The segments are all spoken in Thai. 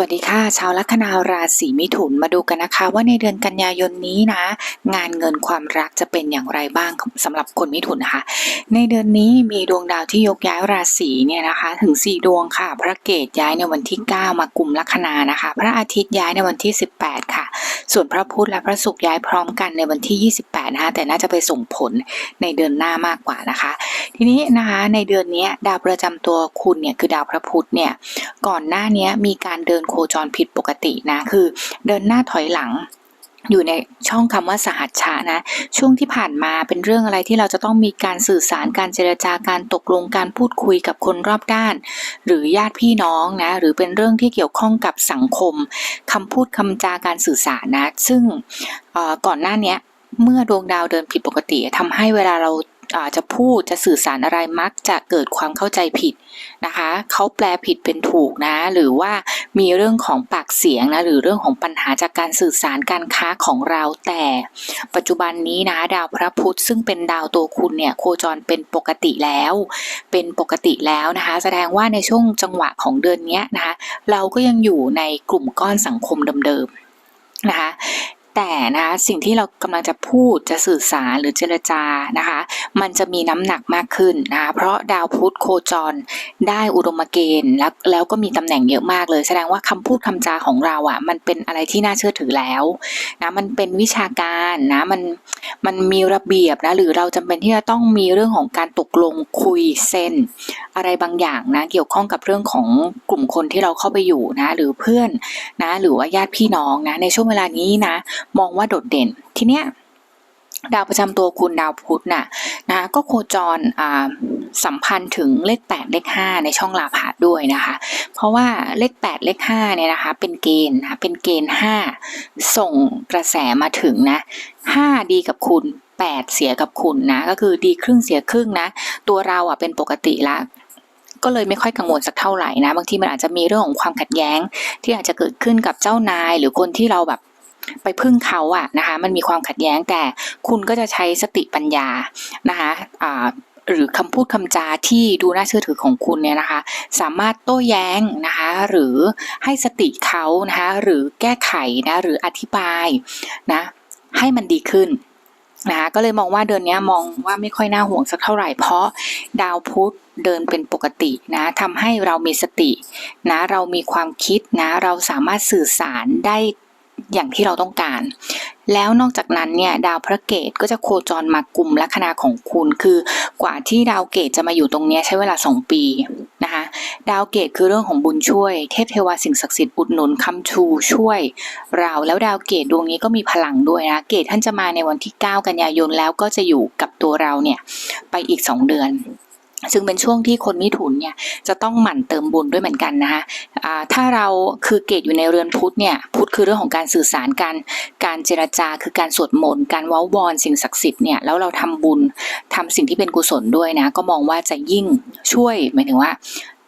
วัสดีค่ะ ชาวลัคนาราศีมิถุนมาดูกันนะคะ ว่าในเดือนกันยายนนี้นะ งานเงินความรักจะเป็นอย่างไรบ้างสำหรับคนมิถุนนะคะ ในเดือนนี้มีดวงดาวที่ยกย้ายราศีเนี่ยนะคะ ถึง 4 ดวงค่ะ พระเกตย้ายในวันที่ 9 มากุมลัคนานะคะ พระอาทิตย์ย้ายในวันที่ 18 ค่ะ ส่วนพระพุธและพระศุกร์ย้ายพร้อมกันในวันที่ 28 นะคะแต่น่าจะไปส่งผลในเดือนหน้ามากกว่านะคะ ทีนี้นะคะในเดือนนี้ดาวประจำตัวคุณเนี่ยคือดาวพระพุธเนี่ยก่อนหน้านี้มีการเดินโคจรผิดปกตินะ คือเดินหน้าถอยหลังอยู่ในช่องคำว่าสหัชชะนะ ช่วงที่ผ่านมาเป็นเรื่องอะไรที่เราจะต้องมีการสื่อสารการเจรจาการตกลงการพูดคุยกับคนรอบด้าน หรือญาติพี่น้องนะ หรือเป็นเรื่องที่เกี่ยวข้องกับสังคมคำพูดคำจาการสื่อสารนะ ซึ่งก่อนหน้านี้เมื่อดวงดาวเดินผิดปกติทำให้เวลาเรา จะพูดจะสื่อสารอะไรมักจะเกิดความเข้าใจผิดนะคะเขาแปลผิดเป็นถูกนะหรือว่ามีเรื่องของปากเสียงนะหรือเรื่องของปัญหาจากการสื่อสารการค้าของเราแต่ ปัจจุบันนี้นะดาวพระพุธซึ่งเป็นดาวตัวคุณเนี่ยโคจรเป็นปกติแล้ว เป็นปกติแล้วนะคะแสดงว่าในช่วงจังหวะของเดือนนี้นะคะเราก็ยังอยู่ในกลุ่มก้อนสังคมเดิมๆนะคะ แต่นะสิ่งที่เรากำลังจะพูดจะสื่อสารหรือเจรจานะคะ มันจะมีน้ำหนักมากขึ้นนะะเพราะดาวพุธโคจรได้อุดมเกณฑ์แล้วแล้วก็มีตำแหน่งเยอะมากเลย แสดงว่าคำพูดคำจาของเราอะ มันเป็นอะไรที่น่าเชื่อถือแล้วนะมันเป็นวิชาการนะมันมันมีระเบียบนะหรือเราจำเป็นที่จะต้องมีเรื่องของการตกลงคุยเซนอะไรบางอย่างนะเกี่ยวข้องกับเรื่องของกลุ่มคนที่เราเข้าไปอยู่นะ หรือเพื่อนนะ หรือว่าญาติพี่น้องนะในช่วงเวลานี้นะมองว่าโดดเด่น ทีเนี้ยดาวประจำตัวคุณดาวพุธน่ะนะก็โคจรอ่าสัมพันธ์ถึงเลข 8 เลข 5 ในช่องลาภะด้วยนะคะ เพราะว่าเลข 8 เลข5เนี่ยนะคะ เป็นเกณฑ์นะคะเป็นเกณฑ์ 5 ส่งกระแสมาถึงนะ 5 ดีกับคุณ 8 เสียกับคุณนะก็คือดีครึ่งเสียครึ่งนะ ตัวเราอะเป็นปกติละก็เลยไม่ค่อยกังวลสักเท่าไหร่นะ บางทีมันอาจจะมีเรื่องของความขัดแย้ง ที่อาจจะเกิดขึ้นกับเจ้านาย หรือคนที่เราแบบ ไปพึ่งเขาอะนะคะมันมีความขัดแย้งแต่คุณก็จะใช้สติปัญญานะคะอ่าหรือคำพูดคำจาที่ดูน่าเชื่อถือของคุณเนี่ยนะคะ สามารถโต้แย้งนะคะหรือให้สติเขานะคะหรือแก้ไขนะหรืออธิบายนะให้มันดีขึ้นนะคะก็เลยมองว่าเดือนนี้มองว่าไม่ค่อยน่าห่วงสักเท่าไหร่เพราะดาวพุธเดินเป็นปกตินะทำให้เรามีสตินะเรามีความคิดนะเราสามารถสื่อสารได้ อย่างที่เราต้องการ แล้วนอกจากนั้นเนี่ยดาวพระเกตก็จะโคจรมากลุ่มลัคนาของคุณ คือกว่าที่ดาวเกตจะมาอยู่ตรงนี้ใช้เวลา 2 ปีนะคะดาวเกตคือเรื่องของบุญช่วย เทพเทวาสิ่งศักดิ์สิทธิ์อุดหนุนคำชูช่วย เราแล้วดาวเกตดวงนี้ก็มีพลังด้วยนะเกตท่านจะมาในวันที่ 9 กันยายนแล้วก็จะอยู่กับตัวเราเนี่ยไปอีก 2 เดือน ซึ่งเป็นช่วงที่คนมิถุนเนี่ยจะต้องหมั่นเติมบุญด้วยเหมือนกันนะคะถ้าเราคือเกตอยู่ในเรือนพุธเนี่ยพุธคือเรื่องของการสื่อสารการการเจรจาคือการสวดมนต์การเว้าวอนสิ่งศักดิ์สิทธิ์เนี่ยแล้วเราทำบุญทำสิ่งที่เป็นกุศลด้วยนะก็มองว่าจะยิ่งช่วยหมายถึงว่า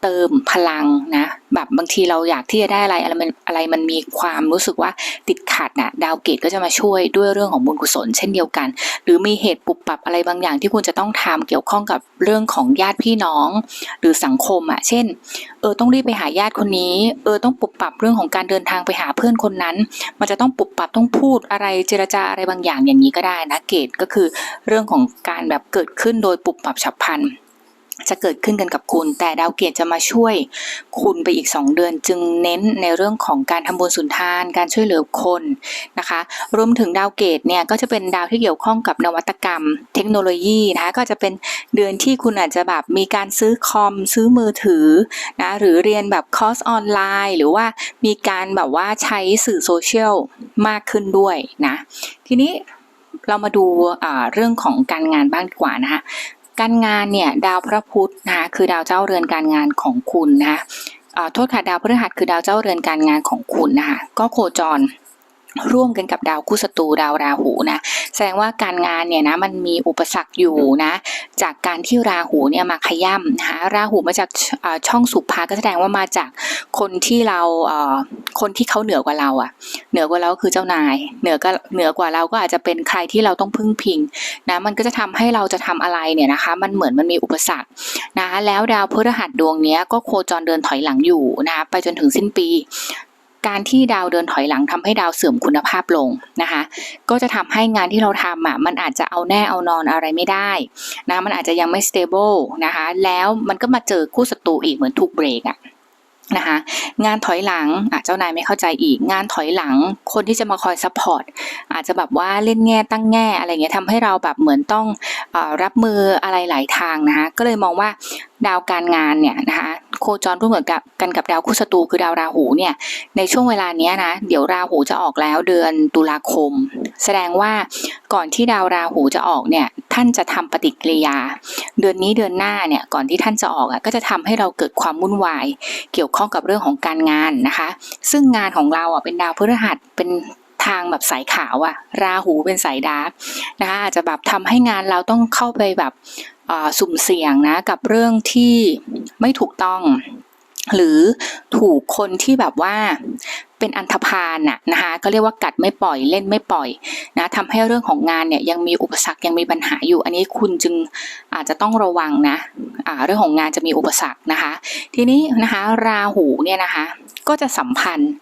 เติมพลังนะแบบบางทีเราอยากที่จะได้อะไรอะไรมันอะไรมันมีความรู้สึกว่าติดขัดน่ะดาวเกตก็จะมาช่วยด้วยเรื่องของบุญกุศลเช่นเดียวกัน หรือมีเหตุปุบปรับอะไรบางอย่างที่คุณจะต้องทำเกี่ยวข้องกับเรื่องของญาติพี่น้อง หรือสังคมอะเช่นเออต้องรีบไปหาญาติคนนี้เออต้องปุบปรับเรื่องของการเดินทางไปหาเพื่อนคนนั้น มันจะต้องปุบปรับต้องพูดอะไรเจรจาอะไรบางอย่างอย่างนี้ก็ได้นะเกตก็คือเรื่องของการแบบเกิดขึ้นโดยปุบปรับฉับพลัน จะเกิดขึ้นกันกับคุณ แต่ดาวเกตจะมาช่วยคุณไปอีก 2 เดือน จึงเน้นในเรื่องของการทำบุญสุนทาน การช่วยเหลือคนนะคะ รวมถึงดาวเกตเนี่ยก็จะเป็นดาวที่เกี่ยวข้องกับนวัตกรรม เทคโนโลยีนะคะก็จะเป็นเดือนที่คุณอาจจะแบบมีการซื้อคอม ซื้อมือถือนะหรือเรียนแบบคอร์สออนไลน์ หรือว่ามีการแบบว่าใช้สื่อโซเชียลมากขึ้นด้วยนะทีนี้เรามาดูเรื่องของการงานบ้างดีกว่านะคะ การงานเนี่ยดาวพระพุธนะคะคือดาวเจ้าเรือนการงานของคุณนะคะโทษค่ะดาวพฤหัสคือดาวเจ้าเรือนการงานของคุณนะคะก็โคจร ร่วมกันกับดาวคู่ศัตรูดาวราหูนะแสดงว่าการงานเนี่ยนะมันมีอุปสรรคอยู่นะจากการที่ราหูเนี่ยมาขย่ำนะคะราหูมาจากช่องสุภาก็แสดงว่ามาจากคนที่เราคนที่เขาเหนือกว่าเราอะเหนือกว่าเราก็คือเจ้านาย เหนือก็เหนือกว่าเราก็อาจจะเป็นใครที่เราต้องพึ่งพิงนะมันก็จะทำให้เราจะทำอะไรเนี่ยนะคะ มันเหมือนมันมีอุปสรรคนะคะแล้วดาวพฤหัสดวงนี้ก็โคจรเดินถอยหลังอยู่นะคะไปจนถึงสิ้นปี การที่ดาวเดินถอยหลังทำให้ดาวเสื่อมคุณภาพลงนะคะ ก็จะทำให้งานที่เราทำอะมันอาจจะเอาแน่เอานอนอะไรไม่ได้นะมันอาจจะยังไม่ stable นะคะแล้วมันก็มาเจอคู่ศัตรูอีกเหมือนถูกเบรกอะนะคะงานถอยหลังอะเจ้านายไม่เข้าใจอีก งานถอยหลังคนที่จะมาคอยซัพพอร์ตอาจจะแบบว่าเล่นแง่ตั้งแง่อะไรเงี้ยทำให้เราแบบเหมือนต้องอรับมืออะไรหลายทางนะคะก็เลยมองว่าดาวการงานเนี่ยนะคะ โคจรร่วมเหมือนกับกันกับดาวคู่ศัตรูคือดาวราหูเนี่ยในช่วงเวลาเนี้ยนะเดี๋ยวราหูจะออกแล้วเดือนตุลาคม แสดงว่าก่อนที่ดาวราหูจะออกเนี่ยท่านจะทำปฏิกิริยา เดือนนี้เดือนหน้าเนี่ยก่อนที่ท่านจะออกอะก็จะทำให้เราเกิดความวุ่นวาย เกี่ยวข้องกับเรื่องของการงานนะคะ ซึ่งงานของเราอะเป็นดาวพฤหัสเป็นทางแบบสายขาวอะราหูเป็นสายดาร์กนะคะอาจจะแบบทำให้งานเราต้องเข้าไปแบบ สุ่มเสี่ยงนะกับเรื่องที่ไม่ถูกต้อง หรือถูกคนที่แบบว่าเป็นอันธพาลน่ะนะคะก็เรียกว่ากัดไม่ปล่อยเล่นไม่ปล่อยนะทำให้เรื่องของงานเนี่ยยังมีอุปสรรคยังมีปัญหาอยู่ อันนี้คุณจึงอาจจะต้องระวังนะอ่าเรื่องของงานจะมีอุปสรรคนะคะ ทีนี้นะคะราหูเนี่ยนะคะก็จะสัมพันธ์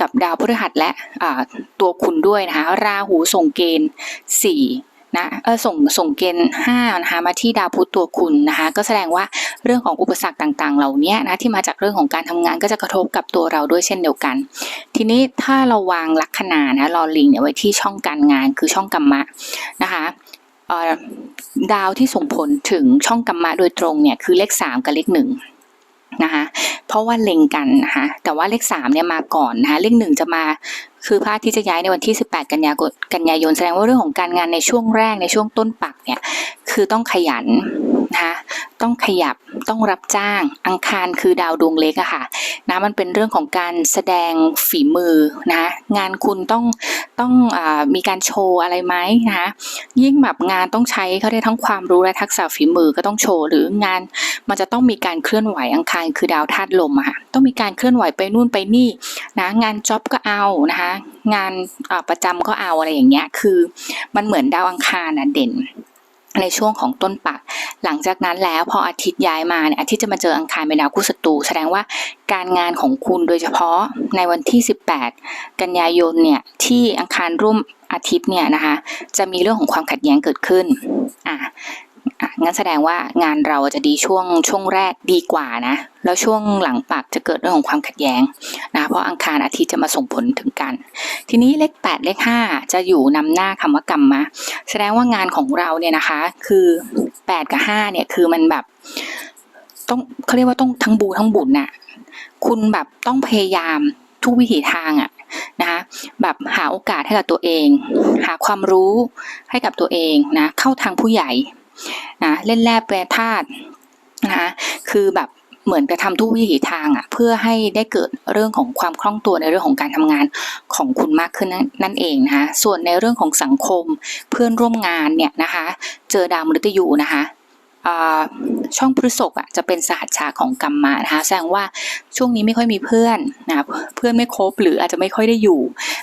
กับดาวพฤหัสและตัวคุณด้วยนะคะราหูส่งเกณฑ์สี่ นะส่งส่งเกณฑ์ห้านะคะมาที่ดาวพุธตัวคุณนะคะก็แสดงว่าเรื่องของอุปสรรคต่างๆ เหล่านี้นะที่มาจากเรื่องของการทำงานก็จะกระทบกับตัวเราด้วยเช่นเดียวกัน ทีนี้ถ้าเราวางลัคนานะลอลิงเนี่ยไว้ที่ช่องการงานคือช่องกรรมะนะคะดาวที่ส่งผลถึงช่องกรรมะโดยตรงเนี่ยคือเลขสามกับเลขหนึ่งนะคะ เพราะว่าเล็งกันนะคะแต่ว่าเลขสามเนี่ยมาก่อนนะคะเลขหนึ่งจะมาคือพระที่จะย้ายในวันที่ 18 กันยายนกันยายนแสดงว่าเรื่องของการงานในช่วงแรกในช่วงต้นปักเนี่ยคือต้องขยันนะคะต้องขยับ ต้องรับจ้าง อังคารคือดาวดวงเล็กอะค่ะนะมันเป็นเรื่องของการแสดงฝีมือนะงานคุณต้องต้องอมีการโชว์อะไรไหมนะคะยิ่งแบบงานต้องใช้เขาได้ทั้งความรู้และทักษะฝีมือก็ต้องโชว์หรืองานมันจะต้องมีการเคลื่อนไหวอังคารคือดาวธาตุลมอะค่ะต้องมีการเคลื่อนไหวไปนู่นไปนี่นะงานจ็อบก็เอานะคะงานประจำก็เอาอะไรอย่างเงี้ยคือมันเหมือนดาวอังคารนะเด่น ในช่วงของต้นปัก หลังจากนั้นแล้วพออาทิตย์ย้ายมาเนี่ยอาทิตย์จะมาเจออังคารเป็นดาวคู่ศัตรูแสดงว่าการงานของคุณโดยเฉพาะในวันที่ 18 กันยายนเนี่ยที่อังคารร่วมอาทิตย์เนี่ยนะคะจะมีเรื่องของความขัดแย้งเกิดขึ้นอะ อะงั้นแสดงว่างานเราจะดีช่วงช่วงแรกดีกว่านะ แล้วช่วงหลังปักจะเกิดเรื่องของความขัดแย้งนะเพราะอังคารอาทิตย์จะมาส่งผลถึงกัน ทีนี้เลข 8 เลข 5 จะอยู่นำหน้าคำว่ากรรมมะแสดงว่างานของเราเนี่ยนะคะ คือ 8 กับ 5 เนี่ยคือมันแบบต้องเขาเรียกว่าต้องทั้งบูทั้งบุญน่ะคุณแบบต้องพยายามทุกวิถีทางอะนะคะแบบหาโอกาสให้กับตัวเอง หาความรู้ให้กับตัวเองนะเข้าทางผู้ใหญ่ นะเล่นแร่แปรธาตุนะคะคือแบบเหมือนกระทำทุกวิถีทางอะ่ะเพื่อให้ได้เกิดเรื่องของความคล่องตัวในเรื่องของการทำงานของคุณมากขึ้นนั่นเองนะคะส่วนในเรื่องของสังคมเพื่อนร่วมงานเนี่ยนะคะ เจอดาวมฤตยูนะคะ ช่องพฤษภอะจะเป็นสหัชชาของกรรมะนะคะแสดงว่าช่วงนี้ไม่ค่อยมีเพื่อนนะเพื่อนไม่ครบหรืออาจจะไม่ค่อยได้อยู่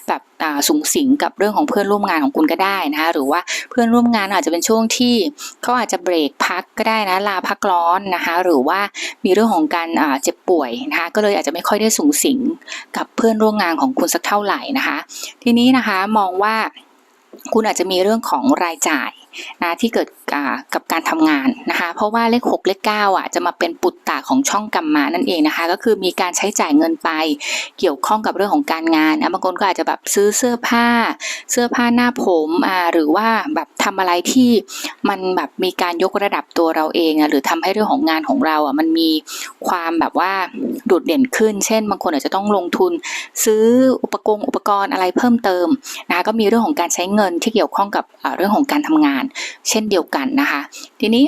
แบบสูงสิงกับเรื่องของเพื่อนร่วมงานของคุณก็ได้นะคะหรือว่าเพื่อนร่วมงานอาจจะเป็นช่วงที่เขาอาจจะเบรกพักก็ได้นะลาพักร้อนนะคะหรือว่ามีเรื่องของการเจ็บป่วยนะคะก็เลยอาจจะไม่ค่อยได้สูงสิงกับเพื่อนร่วมงานของคุณสักเท่าไหร่นะคะ ทีนี้นะคะมองว่าคุณอาจจะมีเรื่องของรายจ่าย นะที่เกิดกับการทำงานนะคะ เพราะว่าเลข 6 เลข9อะจะมาเป็นปุตตะของช่องกรรมานั่นเองนะคะ ก็คือมีการใช้จ่ายเงินไปเกี่ยวข้องกับเรื่องของการงานนะบางคนก็อาจจะแบบซื้อเสื้อผ้า เสื้อผ้าหน้าผมอ่าหรือว่าแบบทำอะไรที่มันแบบมีการยกระดับตัวเราเองอะหรือทำให้เรื่องของงานของเราอะมันมีความแบบว่าโดดเด่นขึ้น เช่น บางคนอาจจะต้องลงทุน ซื้ออุปกรณ์อุปกรณ์อะไรเพิ่มเติมนะคะก็มีเรื่องของการใช้เงินที่เกี่ยวข้องกับเรื่องของการทำงาน เช่นเดียวกันนะคะ ทีนี้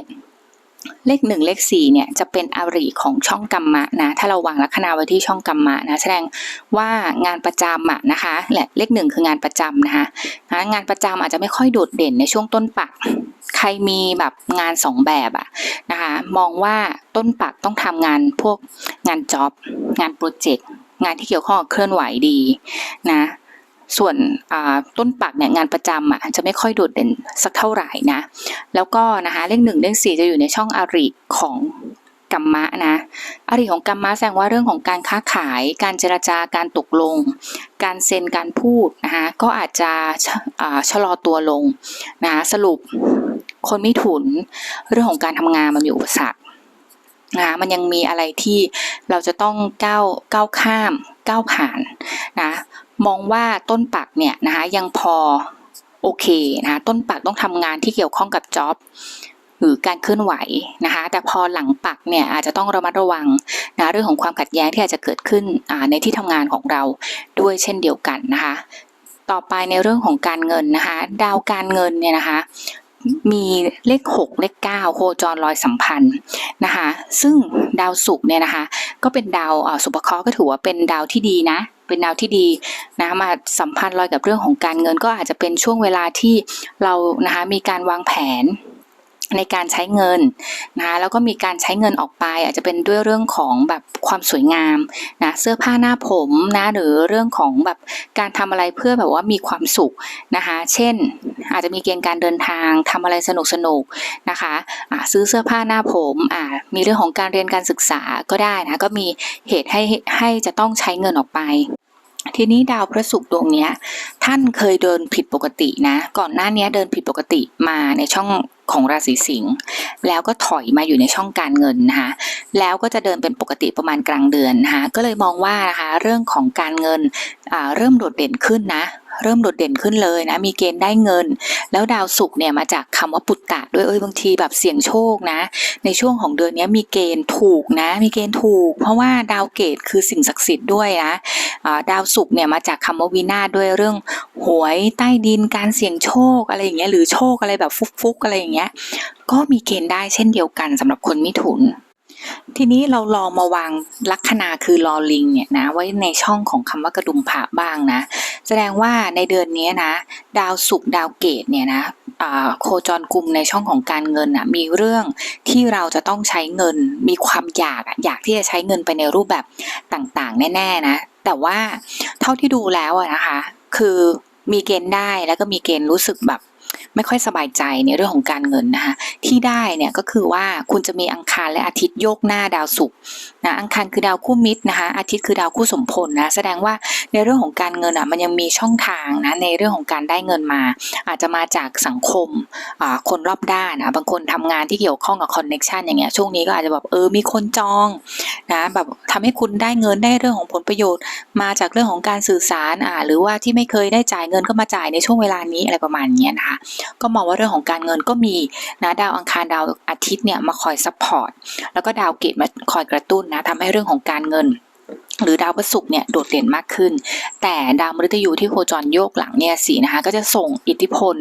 เลขหนึ่งเลขสี่เนี่ยจะเป็นอาริของช่องกรรมะนะถ้าเราวางลัคนาไว้ที่ช่องกรรมะนะแสดงว่างานประจำอะนะคะแหละเลขหนึ่งคืองานประจำนะคะนะงานประจำอาจจะไม่ค่อยโดดเด่นในช่วงต้นปัก ใครมีแบบงานสองแบบอะนะคะมองว่าต้นปักต้องทำงานพวกงานจ็อบงานโปรเจกต์งานที่เกี่ยวข้องกับเคลื่อนไหวดีนะ ส่วนต้นปักเนี่ยงานประจำอะจะไม่ค่อยโดดเด่นสักเท่าไหร่นะ แล้วก็นะคะเลขหนึ่งเลขสี่จะอยู่ในช่องอาริของกัมมะนะอริของกัมมะแสดงว่าเรื่องของการค้าขาย การเจรจาการตกลง การเซ็นการพูดนะคะก็อาจจะชะชะลอตัวลงนะคะสรุปคนมิถุนเรื่องของการทำงานมันมีอุปสรรคนะะมันยังมีอะไรที่เราจะต้องก้าวก้าวข้ามก้าวผ่านนะ มองว่าต้นปักเนี่ยนะคะยังพอโอเคนะคะต้นปักต้องทำงานที่เกี่ยวข้องกับจ็อบหรือการเคลื่อนไหวนะคะแต่พอหลังปักเนี่ยอาจจะต้องระมัดระวังนะเรื่องของความขัดแย้งที่อาจจะเกิดขึ้นในที่ทำงานของเราด้วยเช่นเดียวกันนะคะ ต่อไปในเรื่องของการเงินนะคะ ดาวการเงินเนี่ยนะคะ มีเลข 6 เลข 9 โคจรลอยสัมพันธ์นะคะซึ่งดาวศุกร์เนี่ยนะคะก็เป็นดาวอ่อสุภเคราะห์ก็ถือว่าเป็นดาวที่ดีนะเป็นดาวที่ดีนะมาสัมพันธ์ลอยกับเรื่องของการเงินก็อาจจะเป็นช่วงเวลาที่เรานะคะมีการวางแผน ในการใช้เงินนะคะแล้วก็มีการใช้เงินออกไป อาจจะเป็นด้วยเรื่องของแบบความสวยงามนะเสื้อผ้าหน้าผมนะหรือเรื่องของแบบการทำอะไรเพื่อแบบว่ามีความสุขนะคะเช่น อาจจะมีเกณฑ์การเดินทางทำอะไรสนุกสนุกนะคะอ่าซื้อเสื้อผ้าหน้าผมอ่ามีเรื่องของการเรียนการศึกษาก็ได้นะก็มีเหตุให้ให้จะต้องใช้เงินออกไป ทีนี้ดาวพระศุกร์ดวงเนี้ย ท่านเคยเดินผิดปกตินะ ก่อนหน้านี้เดินผิดปกติมาในช่องของราศีสิงห์แล้วก็ถอยมาอยู่ในช่องการเงินนะคะแล้วก็จะเดินเป็นปกติประมาณกลางเดือนนะคะก็เลยมองว่านะคะเรื่องของการเงินอ่าเริ่มโดดเด่นขึ้นนะ เริ่มโดดเด่นขึ้นเลยนะ มีเกณฑ์ได้เงิน แล้วดาวศุกร์เนี่ยมาจากคำว่าปุตตะด้วยเอ้ยบางทีแบบเสี่ยงโชคนะ ในช่วงของเดือนนี้มีเกณฑ์ถูกนะ มีเกณฑ์ถูก เพราะว่าดาวเกตคือสิ่งศักดิ์สิทธิ์ด้วยนะดาวศุกร์เนี่ยมาจากคำว่าวินาศด้วยเรื่องหวยใต้ดินการเสี่ยงโชคอะไรอย่างเงี้ยหรือโชคอะไรแบบฟุกๆอะไรอย่างเงี้ยก็มีเกณฑ์ได้เช่นเดียวกันสำหรับคนมิถุน ทีนี้เราลองมาวางลัคนาคือลอลิงเนี่ยนะไว้ในช่องของคำว่ากระดุมผาบ้างนะ แสดงว่าในเดือนนี้นะ ดาวศุกร์ดาวเกตเนี่ยนะโคจรกลุ่มในช่องของการเงินอะมีเรื่องที่เราจะต้องใช้เงิน มีความอยากอยากที่จะใช้เงินไปในรูปแบบต่างๆ แน่ๆนะ แต่ว่าเท่าที่ดูแล้วนะคะ คือมีเกณฑ์ได้แล้วก็มีเกณฑ์รู้สึกแบบ ไม่ค่อยสบายใจในเรื่องของการเงินนะคะที่ได้เนี่ยก็คือว่าคุณจะมีอังคารและอาทิตย์โยกหน้าดาวศุกร์ นะอังคารคือดาวคู่มิตรนะคะ อาทิตย์คือดาวคู่สมพลนะ แสดงว่าในเรื่องของการเงินอะมันยังมีช่องทางนะในเรื่องของการได้เงินมา อาจจะมาจากสังคมคนรอบด้านนะบางคนทำงานที่เกี่ยวข้องกับคอนเน็ชันอย่างเงี้ยช่วงนี้ก็อาจจะแบบเออมีคนจองนะแบบทำให้คุณได้เงินได้เรื่องของผลประโยชน์ มาจากเรื่องของการสื่อสารอ่าหรือว่าที่ไม่เคยได้จ่ายเงินก็มาจ่ายในช่วงเวลานี้อะไรประมาณนี้นะคะก็มองว่าเรื่องของการเงินก็มีนะดาวอังคารดาวอาทิตย์เนี่ยมาคอยซัพพอร์ตแล้วก็ดาวเกตมาคอยกระตุ้นนะทำให้เรื่องของการเงินหรือดาวพฤหัสเนี่ยโดดเด่นมากขึ้น แต่ดาวมฤตยูที่โคจรโยกหลังเนี่ยสีนะคะ ก็จะส่งอิทธิพล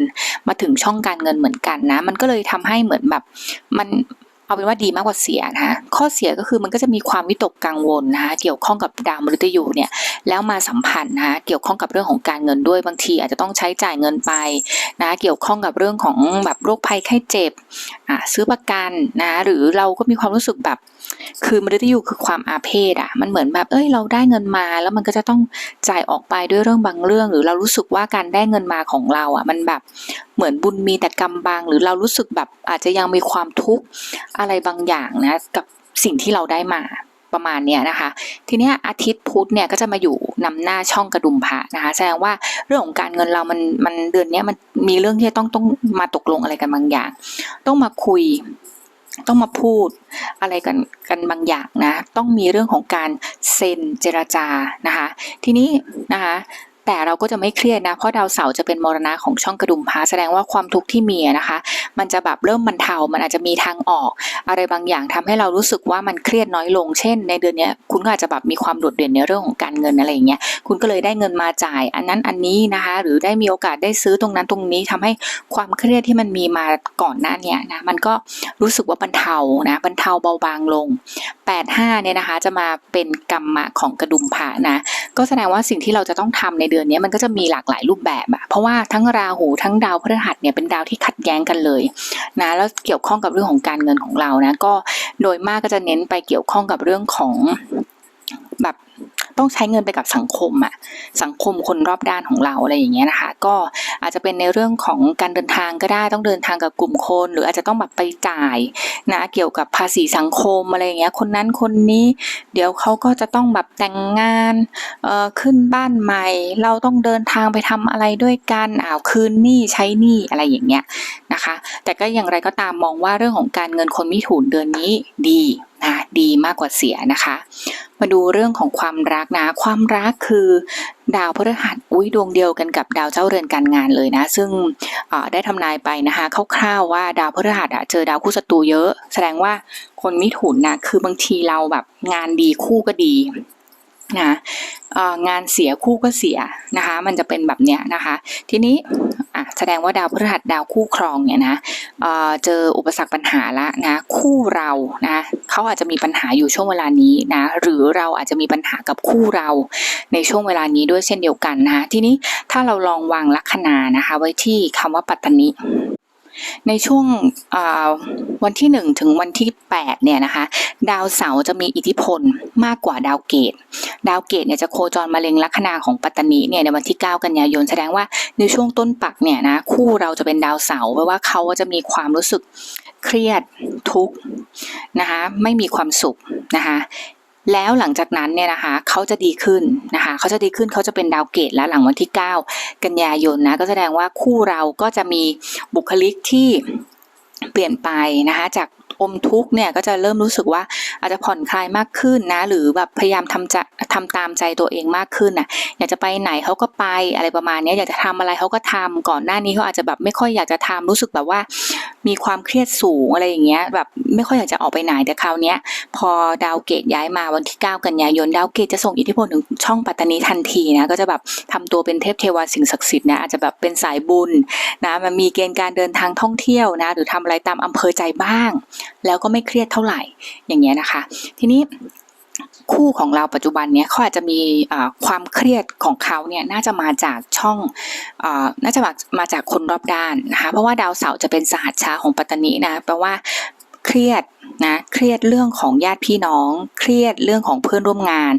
มาถึงช่องการเงินเหมือนกันนะ มันก็เลยทำให้เหมือนแบบมัน เอาเป็นว่าดีมากกว่าเสียนะคะข้อเสียก็คือมันก็จะมีความวิตกกังวลนะคะเกี่ยวข้องกับดาวมฤตยูเนี่ยแล้วมาสัมพันธ์นะคะเกี่ยวข้องกับเรื่องของการเงินด้วยบางทีอาจจะต้องใช้จ่ายเงินไปนะเกี่ยวข้องกับเรื่องของแบบโรคภัยไข้เจ็บอะซื้อประกันนะหรือเราก็มีความรู้สึกแบบ คือมฤตยูคือความอาเพศอะมันเหมือนแบบเอ้ยเราได้เงินมา แล้วมันก็จะต้องจ่ายออกไปด้วยเรื่องบางเรื่อง หรือเรารู้สึกว่าการได้เงินมาของเราอะมันแบบเหมือนบุญมีแต่กรรมบาง หรือเรารู้สึกแบบอาจจะยังมีความทุกข์อะไรบางอย่างนะกับสิ่งที่เราได้มาประมาณเนี้ยนะคะ ทีเนี้ยอาทิตย์พุธเนี่ยก็จะมาอยู่นำหน้าช่องกระดุมพระนะคะแสดงว่าเรื่องของการเงินเรามันมันเดือนเนี้ยมันมีเรื่องที่ต้องต้องมาตกลงอะไรกันบางอย่าง ต้องมาคุยต้องมาพูดอะไรกันกันบางอย่างนะ ต้องมีเรื่องของการเซ็นเจรจานะคะ ทีนี้นะคะ แต่เราก็จะไม่เครียดนะ เพราะดาวเสาร์จะเป็นมรณะของช่องกระดุมพระแสดงว่าความทุกข์ที่มีนะคะ มันจะแบบเริ่มบรรเทา มันอาจจะมีทางออก อะไรบางอย่างทำให้เรารู้สึกว่ามันเครียดน้อยลง เช่น ในเดือนนี้คุณก็อาจจะแบบมีความโดดเด่นในเรื่องของการเงินอะไรอย่างเงี้ย คุณก็เลยได้เงินมาจ่าย อันนั้นอันนี้นะคะ หรือได้มีโอกาสได้ซื้อตรงนั้นตรงนี้ทำให้ความเครียดที่มันมีมาก่อนหน้านี้นะ มันก็รู้สึกว่าบรรเทานะ บรรเทาเบาบางลง 85เนี่ยนะคะ จะมาเป็นกรรมะของกระดุมพระนะ ก็แสดงว่าสิ่งที่เราจะต้องทำในเดือนนี้มันก็จะมีหลากหลายรูปแบบอะเพราะว่าทั้งราหูทั้งดาวพฤหัสเนี่ยเป็นดาวที่ขัดแย้งกันเลยนะแล้วเกี่ยวข้องกับเรื่องของการเงินของเรานะก็โดยมากก็จะเน้นไปเกี่ยวข้องกับเรื่องของแบบ ต้องใช้เงินไปกับสังคมอะสังคมคนรอบด้านของเราอะไรอย่างเงี้ยนะคะ ก็อาจจะเป็นในเรื่องของการเดินทางก็ได้ต้องเดินทางกับกลุ่มคน หรืออาจจะต้องแบบไปจ่ายนะเกี่ยวกับภาษีสังคมอะไรอย่างเงี้ยคนนั้นคนนี้ เดี๋ยวเขาก็จะต้องแบบแต่งงานเอ่อขึ้นบ้านใหม่ เราต้องเดินทางไปทำอะไรด้วยกันอ้าวคืนหนี้ใช้หนี้อะไรอย่างเงี้ยนะคะ แต่ก็อย่างไรก็ตามมองว่าเรื่องของการเงินคนมิถุนเดือนนี้ดีนะดีมากกว่าเสียนะคะ มาดูเรื่องของความรักนะ ความรักคือดาวพฤหัสอุ้ยดวงเดียวกันกับดาวเจ้าเรือนการงานเลยนะ ซึ่งได้ทำนายไปนะคะคร่าวๆว่าดาวพฤหัสเจอดาวคู่ศัตรูเยอะ แสดงว่าคนมิถุนนะคือบางทีเราแบบงานดีคู่ก็ดีนะงานเสียคู่ก็เสียนะคะ มันจะเป็นแบบเนี้ยนะคะ ทีนี้ อะแสดงว่าดาวพฤหัสดาวคู่ครองเนี่ยนะเเจออุปสรรคปัญหาละนะคู่เรานะเขาอาจจะมีปัญหาอยู่ช่วงเวลานี้นะหรือเราอาจจะมีปัญหากับคู่เราในช่วงเวลานี้ด้วยเช่นเดียวกันนะทีนี้ถ้าเราลองวางลัคนานะคะ ไว้ที่คำว่าปัตตนิ ในช่วงวันที่ 1 ถึงวันที่ 8 เนี่ยนะคะ ดาวเสาร์จะมีอิทธิพลมากกว่าดาวเกต ดาวเกตเนี่ยจะโคจรมาเล็งลัคนาของปัตตานิเนี่ยในวันที่ 9 กันยายนแสดงว่าในช่วงต้นปักเนี่ยนะคู่เราจะเป็นดาวเสาร์แปลว่าเขาจะมีความรู้สึกเครียดทุกข์นะคะไม่มีความสุขนะคะ แล้วหลังจากนั้นเนี่ยนะคะเขาจะดีขึ้นนะคะเขาจะดีขึ้นเขาจะเป็นดาวเกตแล้วหลังวันที่ 9 กันยายนนะก็แสดงว่าคู่เราก็จะมีบุคลิกที่เปลี่ยนไปนะคะจาก อมทุกข์เนี่ยก็จะเริ่มรู้สึกว่าอาจจะผ่อนคลายมากขึ้นนะ หรือแบบพยายามทำจะทำตามใจตัวเองมากขึ้นน่ะอยากจะไปไหนเขาก็ไปอะไรประมาณนี้อยากจะทำอะไรเขาก็ทำก่อนหน้านี้เขาอาจจะแบบไม่ค่อยอยากจะทำรู้สึกแบบว่า มีความเครียดสูงอะไรอย่างเงี้ยแบบไม่ค่อยอยากจะออกไปไหนแต่คราวนี้พอดาวเกตย้ายมาวันที่ 9 กันยายนดาวเกตจะส่งอิทธิพลถึงช่องปัตตานีทันทีนะก็จะแบบทำตัวเป็นเทพเทวาสิ่งศักดิ์สิทธิ์นะอาจจะแบบเป็นสายบุญนะมันมีเกณฑ์การเดินทางท่องเที่ยวนะ หรือทำอะไรตามอำเภอใจบ้างแล้วก็ไม่เครียดเท่าไหร่อย่างเงี้ยนะคะ ทีนี้คู่ของเราปัจจุบันเนี้ยเขาอาจจะมีความเครียดของเขาเนี่ยน่าจะมาจากช่องอ่าน่าจะมามาจากคนรอบด้านนะคะเพราะว่าดาวเสาร์จะเป็นสหัชชาของปัตตานีนะแปลว่า เครียดนะเครียดเรื่องของญาติพี่น้อง เครียดเรื่องของเพื่อนร่วมงาน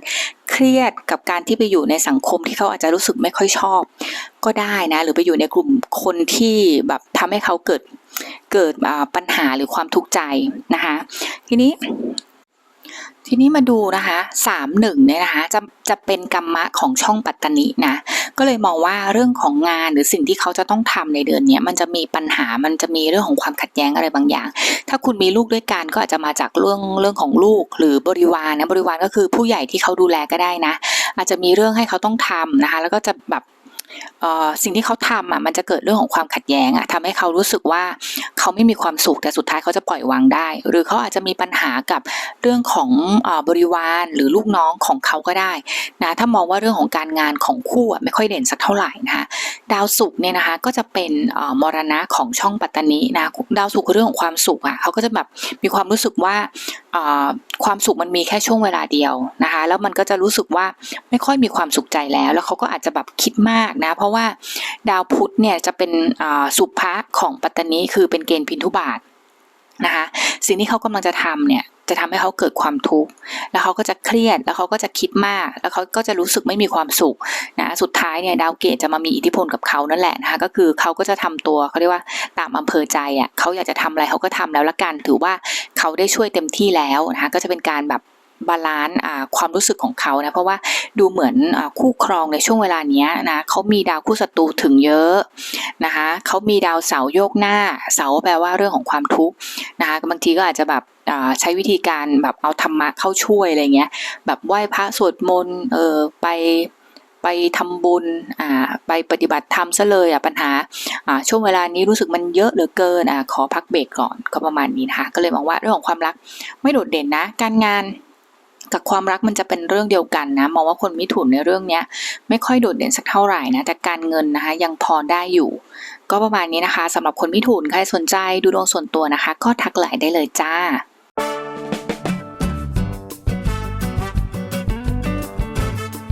เครียดกับการที่ไปอยู่ในสังคมที่เขาอาจจะรู้สึกไม่ค่อยชอบ ก็ได้นะ หรือไปอยู่ในกลุ่มคนที่แบบทำให้เขาเกิดเกิดปัญหาหรือความทุกข์ใจนะคะ ทีนี้ ทีนี้มาดูนะคะสามหนึ่งเนี่ยนะคะจะจะเป็นกรรมะของช่องปัตตานีนะ ก็เลยมองว่าเรื่องของงานหรือสิ่งที่เขาจะต้องทำในเดือนนี้มันจะมีปัญหามันจะมีเรื่องของความขัดแย้งอะไรบางอย่าง ถ้าคุณมีลูกด้วยกันก็อาจจะมาจากเรื่องเรื่องของลูกหรือบริวารนะบริวารก็คือผู้ใหญ่ที่เขาดูแลก็ได้นะ อาจจะมีเรื่องให้เขาต้องทำนะคะ แล้วก็จะแบบ สิ่งที่เขาทำอะมันจะเกิดเรื่องของความขัดแย้งอะทำให้เขารู้สึกว่าเขาไม่มีความสุขแต่สุดท้ายเขาจะปล่อยวางได้ หรือเขาอาจจะมีปัญหากับเรื่องของอบริวารหรือลูกน้องของเขาก็ได้นะถ้ามองว่าเรื่องของการงานของคู่อะไม่ค่อยเด่นสักเท่าไหร่นะคะดาวศุกร์เนี่ยนะคะก็จะเป็นมรณะของช่องปัตตานีนะดาวศุกร์เรื่องของความสุขอะเขาก็จะแบบมีความรู้สึกว่าความสุขมันมีแค่ช่วงเวลาเดียวนะคะ แล้วมันก็จะรู้สึกว่าไม่ค่อยมีความสุขใจแล้ว แล้วเขาก็อาจจะแบบคิดมากนะ เพราะว่าดาวพุธเนี่ยจะเป็นสุภะของปัตตานีคือเป็นเกณฑ์พินทุบาทนะคะ สิ่งที่เขากำลังจะทำเนี่ย จะทำให้เขาเกิดความทุกข์แล้วเขาก็จะเครียดแล้วเขาก็จะคิดมาก แล้วเขาก็จะรู้สึกไม่มีความสุขนะสุดท้ายเนี่ยดาวเกตจะมามีอิทธิพลกับเขานั่นแหละนะคะก็คือเขาก็จะทำตัวเขาเรียกว่าตามอำเภอใจอะเขาอยากจะทำอะไรเขาก็ทำแล้วละกันถือว่าเขาได้ช่วยเต็มที่แล้วนะคะก็จะเป็นการแบบ บาลานซ์ความรู้สึกของเขานะเพราะว่าดูเหมือนอคู่ครองในช่วงเวลานี้นะเขามีดาวคู่ศัตรูถึงเยอะนะคะเขามีดาวเสาโยกหน้า เสาแปลว่าเรื่องของความทุกข์นะคะบางทีก็อาจจะแบบใช้วิธีการแบบเอาธรรมะเข้าช่วยอะไรเงี้ยแบบไหว้พระสวดมนต์เออไปไปทำบุญอ่าไปปฏิบัติธรรมซะเลยอะปัญหาอ่าช่วงเวลานี้รู้สึกมันเยอะเหลือเกินอ่าขอพักเบรกก่อนก็ประมาณนี้นะคะก็เลยมองว่าเรื่องของความรักไม่โดดเด่นนะ การงาน กับความรักมันจะเป็นเรื่องเดียวกันนะมองว่าคนมิถุนในเรื่องเนี้ยไม่ค่อยโดดเด่นสักเท่าไหร่นะแต่การเงินนะคะยังพอได้อยู่ ก็ประมาณนี้นะคะสำหรับคนมิถุนใครสนใจดูดวงส่วนตัวนะคะ ก็ทักไลน์ได้เลยจ้า